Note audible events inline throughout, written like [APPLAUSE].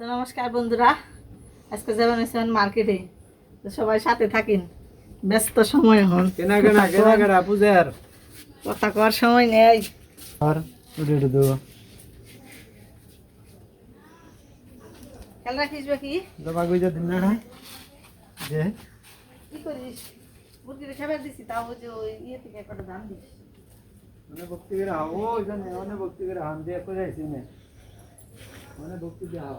তো নমস্কার বন্ধুরা। আজকে যাবেন হয়েছেন মার্কেটে। তো সবাই সাথে থাকেন। ব্যস্ত সময় হন কেনা কেনা কেনা কেনা পূজার। কথা কর সময় নেই। আর উঠে দেবো। খেয়াল রাখিস বাকি। দবা গুজা দিন না যে কি করিস? মুরগির খাবার দিছি তাও ওই যে ওই ইয়ে থেকে কটা দাম দিস মানে ভক্তি করে হাও ওই জানে মানে ভক্তি করে হাম দিয়ে করে আইছি নে? মানে ভক্তি দিয়ে হাও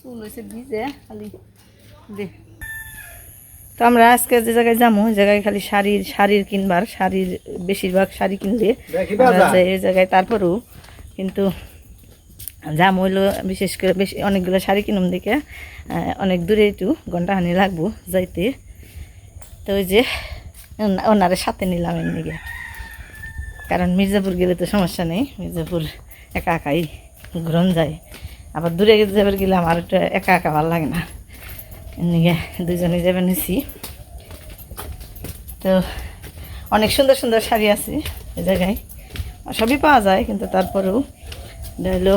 চুল হয়েছে ভিজে খালি দে। তো আমরা আজকে যে জায়গায় যাব ওই জায়গায় খালি শাড়ির শাড়ির কিনবার শাড়ির বেশিরভাগ শাড়ি কিনলে এই জায়গায় তারপরেও কিন্তু জাম হইল বিশেষ করে বেশি অনেকগুলো শাড়ি কিনুম আহ, অনেক দূরে একটু ঘন্টাখানি লাগবো যাইতে। তো ওই যে ওনা- ওনারে সাথে নিলাম এমনিকে। কারণ মির্জাপুর গেলে তো সমস্যা নেই মির্জাপুর একা একাই ঘুরন যায়। আবার দূরে যাবার গেলে আমার একটু একা একা ভালো লাগে না। এমনিকে দুজনে যাবে নিছি। তো অনেক সুন্দর সুন্দর শাড়ি আছে এই জায়গায়। সবই পাওয়া যায় কিন্তু তারপরেও হলো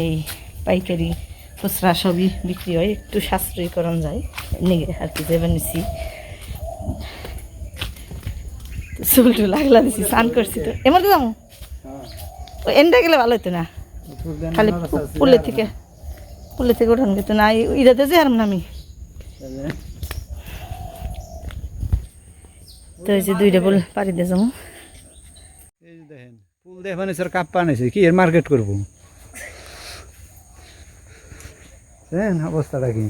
এই পাইকারি খুচরা সবই বিক্রি হয় একটু সাশ্রয়ীকরণ যায়। নিগে আর কি যাবে নিছি। চুল টুল লাগলা দিছি স্নান করছি তো। এমন তো যাব? ও এন্ডা গেলে ভালো হতো না? খালি পুলে থেকে পুলে থেকে ওঠান গেতো না ইরাতে যে হারম না আমি। তো এই যে দুইটা বল পারি দিয়ে যাব। দেখেন ফুল দেখে মানে স্যার কাপ পানিছে কি এর মার্কেট করব? দেখেন অবস্থাটা কি?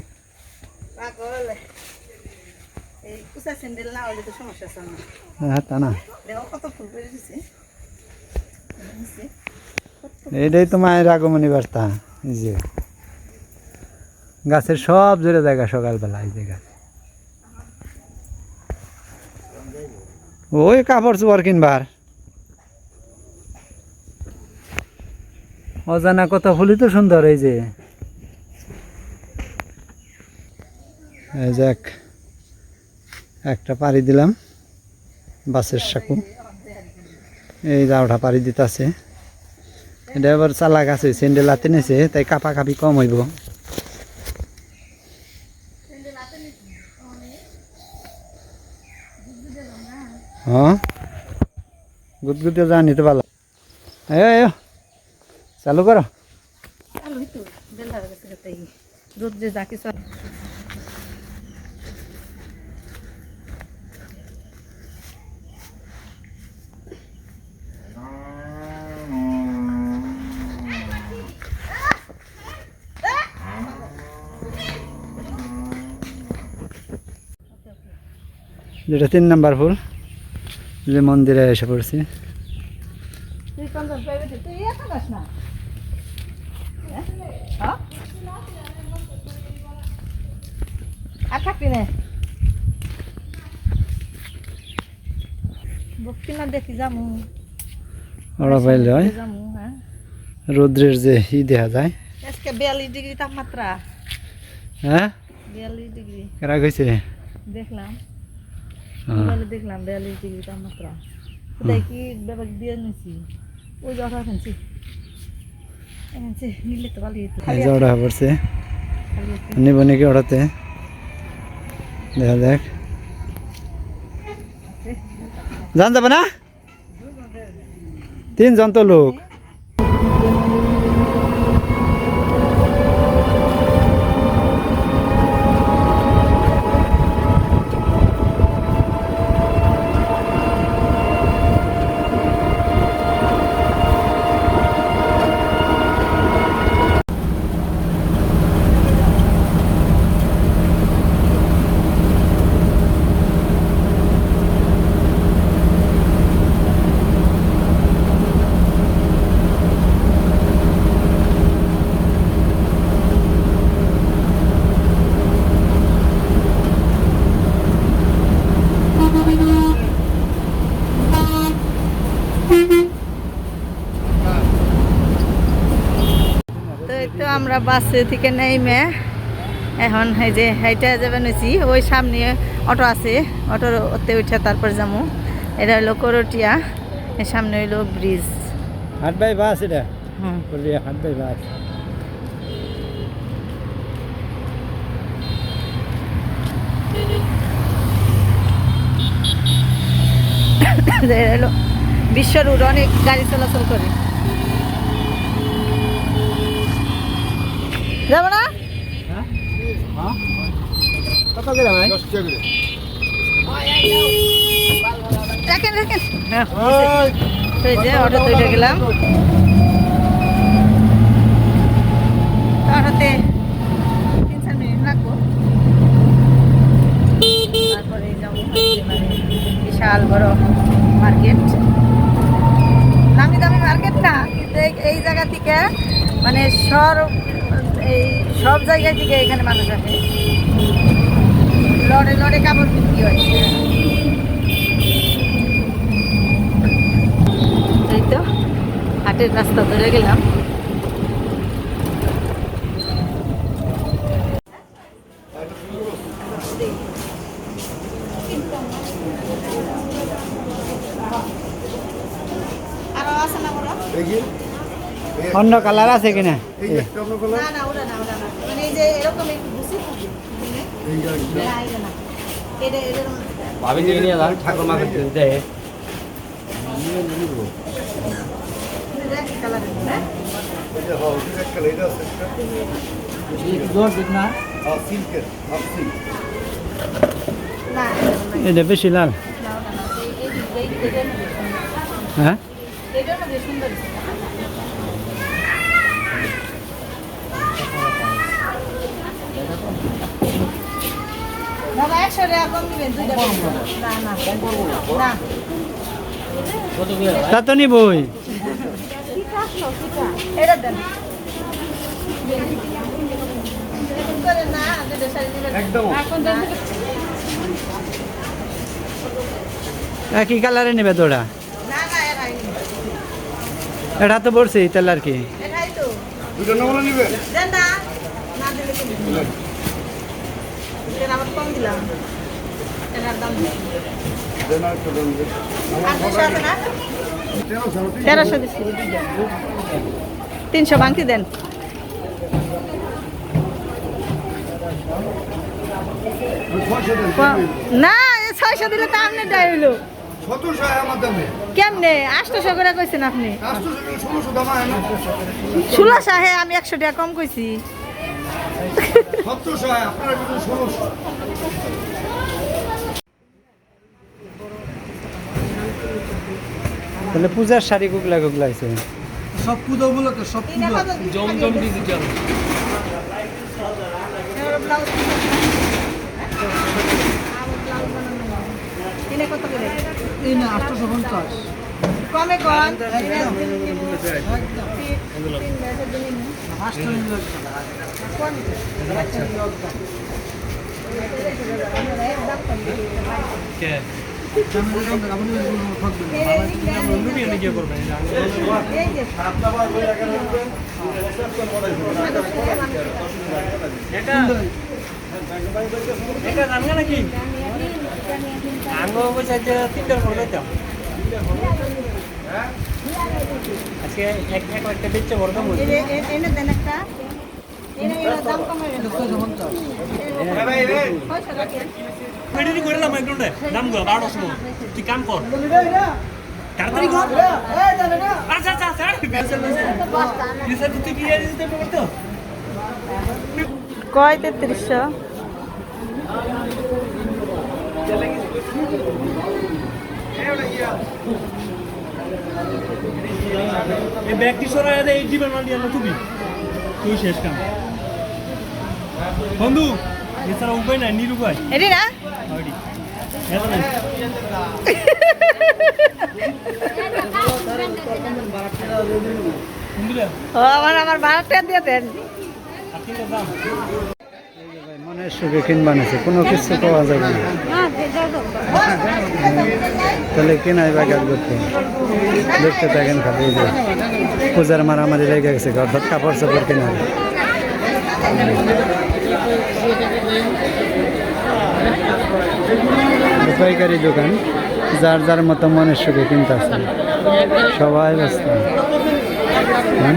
হ্যাঁ তা না। দেখো কত ফুল করে দিছে এইটাই তো মায়ের আগমনী বার্তা যে। গাছের সব জোরে জায়গা সকালবেলা, এই যে গাছ। ওই কাপড় চোপড় কিনবার। অজানা কথা ফুলি তো সুন্দর, এই যে। একটা পাড়ি দিলাম বাসের সাঁকু। এই যাওটা পাড়ি দিতেছে। এটা এবার চালাক আছে, স্যান্ডেল হাতে নিছে, তাই কাপা কাপি কম হইব। হ্যাঁ? গুদগুদে যা নিতে পারলাম আয়ো চালু করো। চালু রোদ যে যা কিছু যেটা তিন নাম্বার ফুল যে মন্দিরে এসে পড়ছি। রৌদ্রের যে ই দেখা যায়। বিয়াল্লিশ ডিগ্রি তাপমাত্রা হ্যাঁ? বিয়াল্লিশ ডিগ্রি। কেরা কইছে? দেখলাম। মোবাইলে দেখলাম বিয়াল্লিশ ডিগ্রি তাপমাত্রা। কোথায় কি ব্যাপার দিয়ে নিছি? ওই জটা ফেলছি নিলে তো হতো এই যে নিব নাকি দেখা যাক। জান যাবে না? তিনজন তো লোক তো এই তো আমরা বাসে থেকে নেমে এখন এই যে হাইটা যাবেন হয়েছি ওই সামনে অটো আছে অটোর ওতে উঠে তারপর যাব এটা হলো করটিয়া এর সামনে হইল ব্রিজ। হাট বাই বাস এটা? হুম। বললি হাট বাই বাস। [COUGHS] এটা হলো বিশ্ব রোড অনেক গাড়ি চলাচল করে। যাব না কত করে ভাই? রাখেন রাখেন হ্যাঁ। অটো উঠে গেলাম। অটোতে তিন চার মিনিট লাগবো তারপরে যাব মানে বিশাল বড় মার্কেট। নামি দামি মার্কেট না কিন্তু এই- এই জায়গা থেকে মানে সব এই সব জায়গা থেকে এখানে মানুষ আসে। লড়ে লড়ে কাপড় বিক্রি হয়। এই তো, হাটের রাস্তা ধরে গেলাম আরও আছে না বড় অন্য কালার আছে কিনা না না ওটা না ওটা না মানে এই যে এরকম একটু বুঝি না এটা কালার আছে এদের ভাবি দিয়ে নিয়ে যান ঠাকুর মাকে দেয় না। এটা বেশি লাল। না ওটা না এই এই এই এটা না হ্যাঁ এটা না বেশ সুন্দর বাবা একশো টাকা কম দিবেন দুইটা না না। না। তা তো নিবই। এটা দেন। একই কালারে নেবে তোরা না না এটা তো বলছি তাহলে আর কি এরাই তো দুটো নমুনা নিবে দেন না না দিলে কি দিবেন? এর আবার কম দিলাম। তেরোশো দিচ্ছি। তিনশো বাংকি দেন। না এ ছয়শো দিলে তো আপনি আমার দামে। কেমনে? আটশোশো করে কইছেন আপনি। ষোলোশো হয় আমি একশো টাকা কম কইছি সতেরোশো আপনারা কিন্তু ষোলোশো তাহলে পূজার শাড়ি গুগলা গুগলা আছে সব পুজো মূলত সব জমজম ডিজিটাল কত করে এই না আটশোশো পঞ্চাশ কমে কম এটা জানবে নাকি আঙ্গ বসাইতে তিনটার পর যাইতাম আজকে এক এক একটা বেচছে বড় দাম বলছে। এনে দেন একটা। সময়। তুই কাম কর। তাড়াতাড়ি কর। আচ্ছা আচ্ছা আচ্ছা। তুই কি দিতে কয় তেত্রিশশো? এই ব্যক্তি সরাই দেয় মান্ডি আনলো তুমি তুই শেষ কাম। বন্ধু এছাড়া উপায় নাই নিরুপায়। এটি না? ও আমার আমার দিয়ে দেন। কিনবা নিছে কোনো কিছু পাওয়া যাবে না। তাহলে কেনাই বাগার করতে দেখতে থাকেন খালি পূজার মারামারি লেগে গেছে, অর্থাৎ কাপড় চাপড় কেনা পাইকারি দোকান, যার যার মতো মনের সুখে কিনতে আছে সবাই ব্যস্ত। হুম?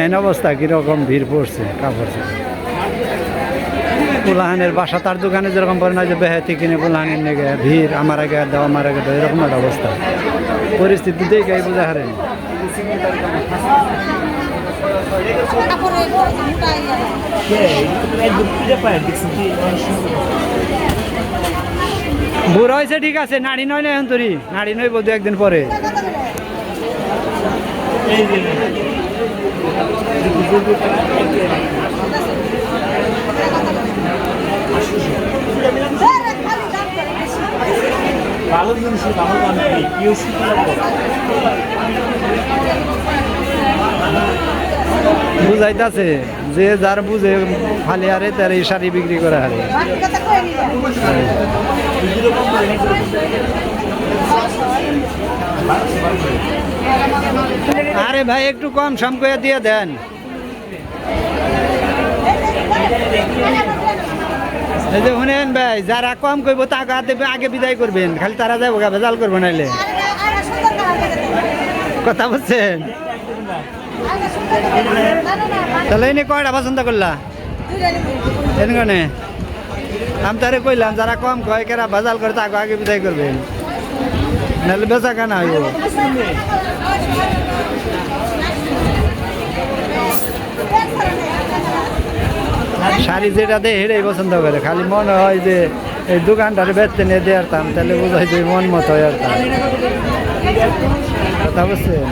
দেখেন অবস্থা, কীরকম ভিড় পড়ছে, কাপড় পুলাহানের বাসা, তার দোকানে যেরকম পরে না যে বেহাতি কিনে পুলাহানের নেগে ভিড়, আমার আগে দাও আমার আগে দাও এরকম একটা অবস্থা। পরিস্থিতি দেখে বোঝা হারেন। বুড়ো হয়েছে, ঠিক আছে, নাড়ি নয় না এখন নারী নয় বোধ একদিন পরে। ভালো জিনিস ভালো বুঝাইতাছে যে যার বুঝে খালি আরে তার এই শাড়ি বিক্রি করে হারে। আরে ভাই, একটু কম সম দিয়ে দেন। শুনেন ভাই, যারা কম করব তাকে হাতে আগে বিদায় করবেন, খালি তারা যাব ভেজাল করব নাইলে। কথা বলছেন? তাহলে এনে কয়টা পছন্দ করলা? এনে আমি তারে কইলাম, যারা কম কয় কেরা ভেজাল করে তাকে আগে বিদায় করবেন। নাহলে বেচা কেনা হইব। শাড়ি যেটা দেয় সেটাই পছন্দ করে। খালি মনে হয় যে এই দোকানটারে বেচতে নিয়ে দিয়ে আসতাম তাহলে বোঝাই যে মন মতো আসতাম কথা বুঝছেন?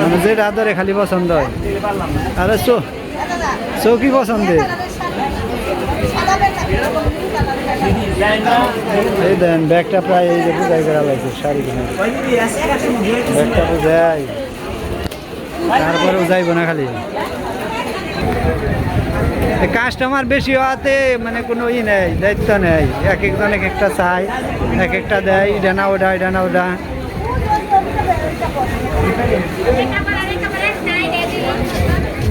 মানে যেটা ধরে খালি পছন্দ হয়। আরে চৌকি পছন্দের? এই দেন, ব্যাগটা প্রায় এই যে বুঝাই করা লাগছে, শাড়ি কিনে। ব্যাগটা বুঝাই। তারপরেও যাইব না খালি। কাস্টমার বেশি হওয়াতে মানে কোনো ই নেই, দায়িত্ব নেই। এক একজন এক একটা চাই, এক একটা দেয় এটা না ওটা এটা না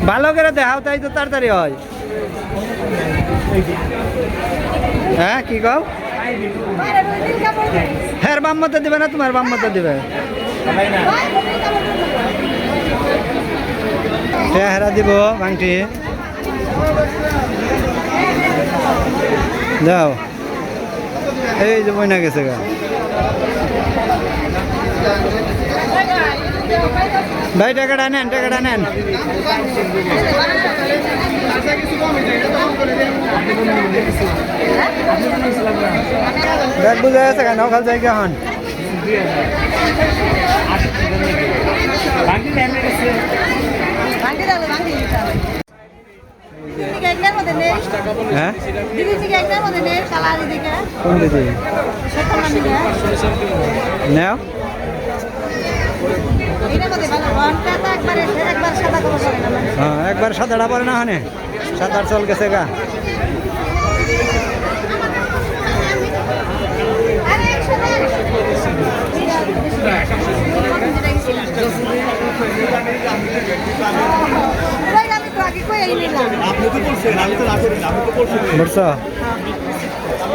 ভালো করে দেখাও, তাই তো তাড়াতাড়ি হয়। হ্যাঁ কি কও? হ্যাঁ বাম মতো দিবে না, তোমার বাম মতো দিবে। হ্যাঁ হেরা দিব, বাংটি। যাও এই যে বইনা গেছে গা। ভাই টাকাটা নেন টাকাটা নেন। ব্যাগ বুঝে আছে কেন? ওখান জায়গা হন হ্যাঁ? নাও। হ্যাঁ একবার সাদাটা পরে না হানে? সাদার চল গেছে গা।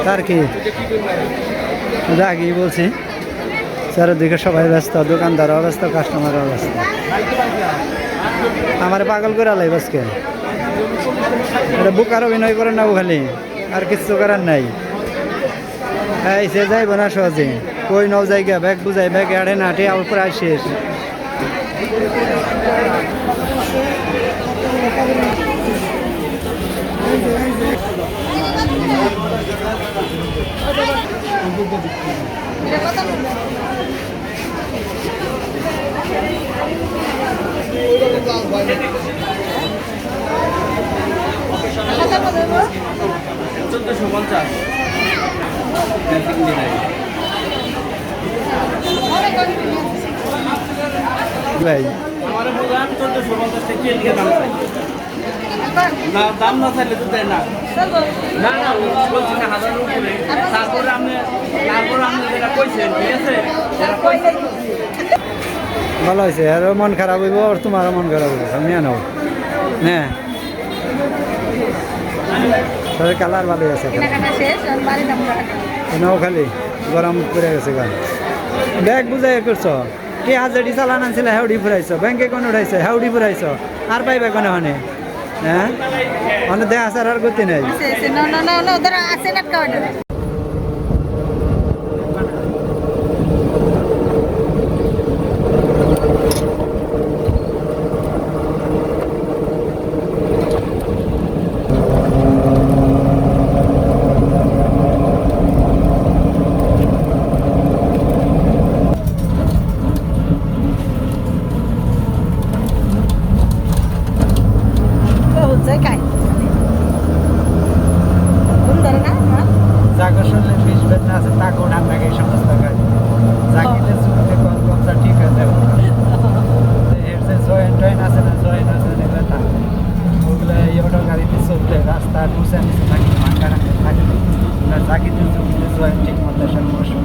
তার কি? রাগি বলছি। চারিদিকে সবাই ব্যস্ত দোকানদারও ব্যস্ত কাস্টমারও ব্যস্ত আমার পাগল করে লাই বাসকে এটা বুকার অভিনয় করে না খালি, আর কিছু করার নাই। সে যাইব না সহজে, কই নও জায়গা ব্যাগ বুঝাই ব্যাগ এড়ে না আটে আবার প্রায় শেষ। কত চোদ্দশো পঞ্চাশ ভাই। আমার বললাম চোদ্দশো পঞ্চাশ থেকে দাম না দাম না চাইলে তো দেয় না। না না বলছি না হাজারের উপরে তারপরে আপনি তারপরে আপনি যেটা কইছেন, ঠিক আছে? ভালো হয়েছে। আরও মন খারাপ হইব আর তোমারও মন খারাপ হইব। আমি আনো হ্যাঁ তাহলে কালার ভালো আছে খালি গরম পড়ে গেছে গান ব্যাগ বুঝাই করছ? কি হাজারি চালান আনছিল হাউডি ফুরাইছো? ব্যাংকে কোন উঠাইছো? হাউডি ফুরাইছো? আর পাইবে কোনে হনে? হ্যাঁ? মানে দেহ আসার আর গতি নেই। রাস্তা টুসে নিচে থাকি রাখতে থাকি জাগিতে চুকলে সোয়ন ঠিক মতো সমস্যা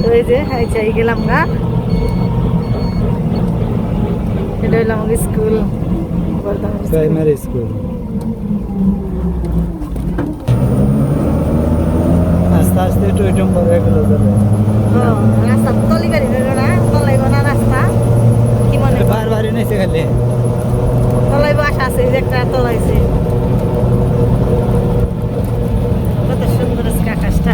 তো এই যে হাই চাই গেলাম গা। এটা হইল আমাদের স্কুল। Primary school. আস্তে আস্তে একটু এটম বড় হয়ে গেল যাবে ও, রাস্তা তলি গাড়ি না তলাইব না রাস্তা? কি মনে? বারবারই নিচে খালি। তলাইব আশা আছে যে একটা তলাইছে কত সুন্দর আজকে আকাশটা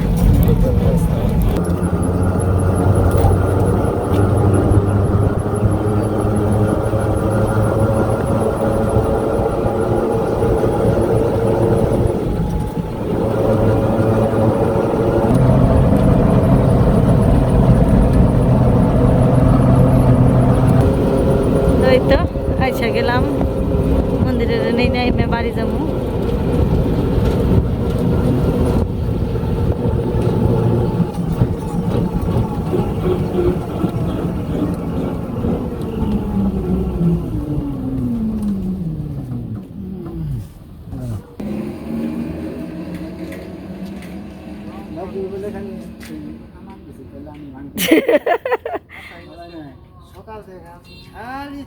তো এই তো আইসা গেলাম মন্দিরের নেই নাই আমি বাড়ি যাব সকাল থেকে খালি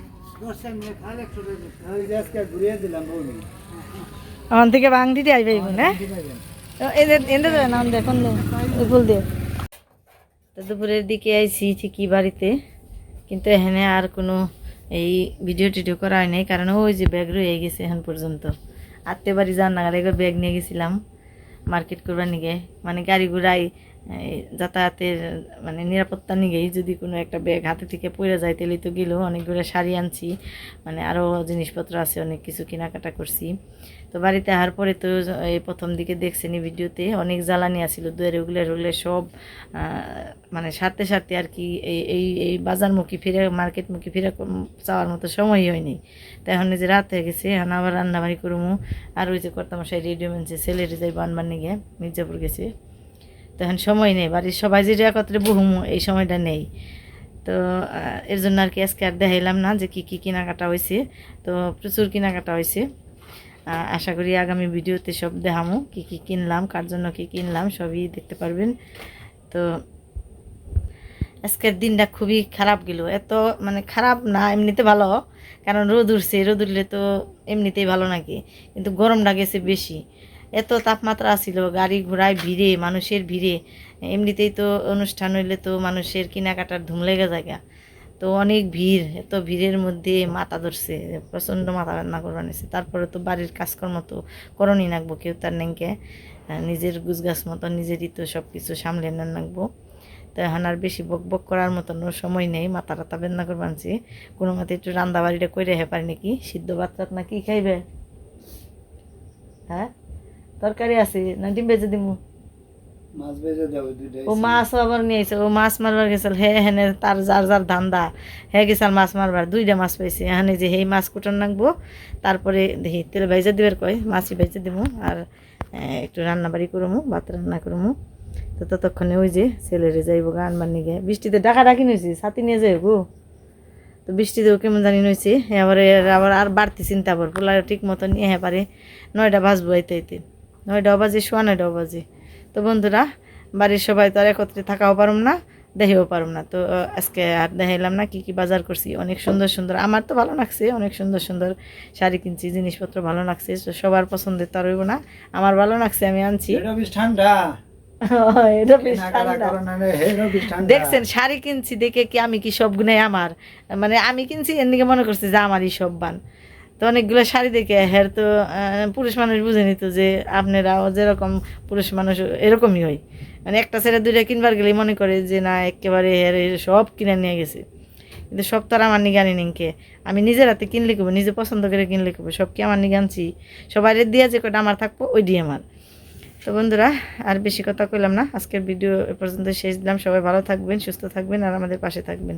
আমার থেকে বাংটিতে আসবে না এনে দেবে না ফুল দিয়ে। দুপুরের দিকে আইছি ঠিকই বাড়িতে, কিন্তু এখানে আর কোনো এই ভিডিও টিডিও করা হয় নাই, কারণ ওই যে ব্যাগ রয়ে গেছে এখন পর্যন্ত। আত্মীয় বাড়ি যান না একবার ব্যাগ নিয়ে গেছিলাম মার্কেট করবার নিগে। মানে গাড়ি ঘোড়ায় যাতায়াতের মানে নিরাপত্তা নিগেই যদি কোনো একটা ব্যাগ হাতে থেকে পড়ে যায় তেলে তো গেলেও অনেকগুলো শাড়ি আনছি। মানে আরও জিনিসপত্র আছে, অনেক কিছু কেনাকাটা করছি। তো বাড়িতে আহার পরে তো এই প্রথম দিকে দেখছেনি ভিডিওতে অনেক জ্বালানি আসছিল দুয়ারে ওগুলো ওগুলো সব মানে সারতে সারতে আর কি এই এই এই বাজারমুখী ফিরে, মার্কেটমুখী ফিরে যাওয়ার মতো সময়ই হয়নি। তো এখন যে রাত হয়ে গেছে, এখন আবার রান্নাবাড়ি করব আর ওই যে করতাম সেই রেডিও মেনছে ছেলের যাই বানবার নিগে মির্জাপুর গেছে। তো এখন সময় নেই, বাড়ির সবাই যে একত্রে বহুমু, এই সময়টা নেই। তো এর জন্য আর কি আজকে আর দেখাইলাম না যে কী কী কেনাকাটা হয়েছে। তো, প্রচুর কেনাকাটা হয়েছে। আশা করি আগামী ভিডিওতে সব দেখামো, কী কী কিনলাম, কার জন্য কী কিনলাম, সবই দেখতে পারবেন। তো, আজকের দিনটা খুবই খারাপ গেল। এত মানে খারাপ না, এমনিতে ভালো। কারণ রোদ উঠছে, রোদ উঠলে তো এমনিতেই ভালো নাকি? কিন্তু গরমটা গেছে বেশি। এত তাপমাত্রা ছিল গাড়ি ঘোড়ায় ভিড়ে, মানুষের ভিড়ে। এমনিতেই তো অনুষ্ঠান হইলে তো মানুষের কেনাকাটার ধুম লেগে জায়গা তো অনেক ভিড়, এত ভিড়ের মধ্যে মাথা ধরছে, প্রচণ্ড মাথা রান্না করবার নিছে। তারপরে তো বাড়ির কাজকর্ম তো করণই নাকবো, কেউ তার নেংকে নিজের গুছগাছ মতো নিজেরই তো সব কিছু সামলে নেন নাকবো। তো এখন আর বেশি বক বক করার মতন সময় নেই, মাথা টাতা বেদনা করবার আনছি। কোনো মতে একটু রান্না বাড়িটা করে হে পারি নাকি? সিদ্ধ ভাত টাত না কি খাইবে? হ্যাঁ? তরকারি আছে না ডিম বেজে দিমু? ও মাছ আবার নিয়েছে ও মাছ মারবার গেছিল হে হেনে তার যার যার ধান্দা হে গেছিল মাছ মারবার দুইটা মাছ পাইছে। এখানে যে সেই মাছ কুটন রাখব তারপরে দেখি তেল ভাইজা দিবার কয় মাছই ভাইজা দিব আর একটু রান্না বাড়ি করব ভাত রান্না করব তো ততক্ষণে ওই যে ছেলেরে যাইব গান বান্নি গে বৃষ্টিতে ডাকা ডাকি নিয়েছি ছাতি নিয়ে যাই গো। তো বৃষ্টিতেও কেমন জানি নইছে এবারে আবার আর বাড়তি চিন্তা আবার পোলা ঠিক মতো নিয়ে হ্যাঁ পারে নয়টা বাজবো আইতে আইতে। নয়টাও বাজে শোয়া নয়টাও বাজে। তো বন্ধুরা বাড়ির সবাই তো আর একত্রে থাকাও পারুম না দেহেও পারুম না। তো আজকে আর দেখাইলাম না কি কি বাজার করছি। অনেক সুন্দর সুন্দর আমার তো ভালো লাগছে অনেক সুন্দর সুন্দর শাড়ি কিনছি জিনিসপত্র ভালো লাগছে তো সবার পছন্দের তো আর না। আমার ভালো লাগছে আমি আনছি। [LAUGHS] ঠান্ডা। দেখছেন শাড়ি কিনছি দেখে কি আমি কি সব গুণাই আমার? মানে আমি কিনছি এদিকে মনে করছি যে আমারই সব বান। তো অনেকগুলো শাড়ি দেখে হের তো পুরুষ মানুষ বুঝে নিত যে আপনারাও যেরকম পুরুষ মানুষ এরকমই হয়। মানে একটা ছেড়ে দুইটা কিনবার গেলে মনে করে যে, না, একেবারে হের সব কিনে নিয়ে গেছে। কিন্তু সব তো আর আমার নিগে আনি নিকে আমি নিজের হাতে কিনলে করব, নিজে পছন্দ করে কিনলে করব, সব কি আমার নিগে আনছি? সবাই দিয়ে যে কটা আমার থাকব ওই দিয়ে আমার। তো বন্ধুরা, আর বেশি কথা কইলাম না, আজকের ভিডিও এ পর্যন্ত শেষ দিলাম। সবাই ভালো থাকবেন, সুস্থ থাকবেন, আর আমাদের পাশে থাকবেন।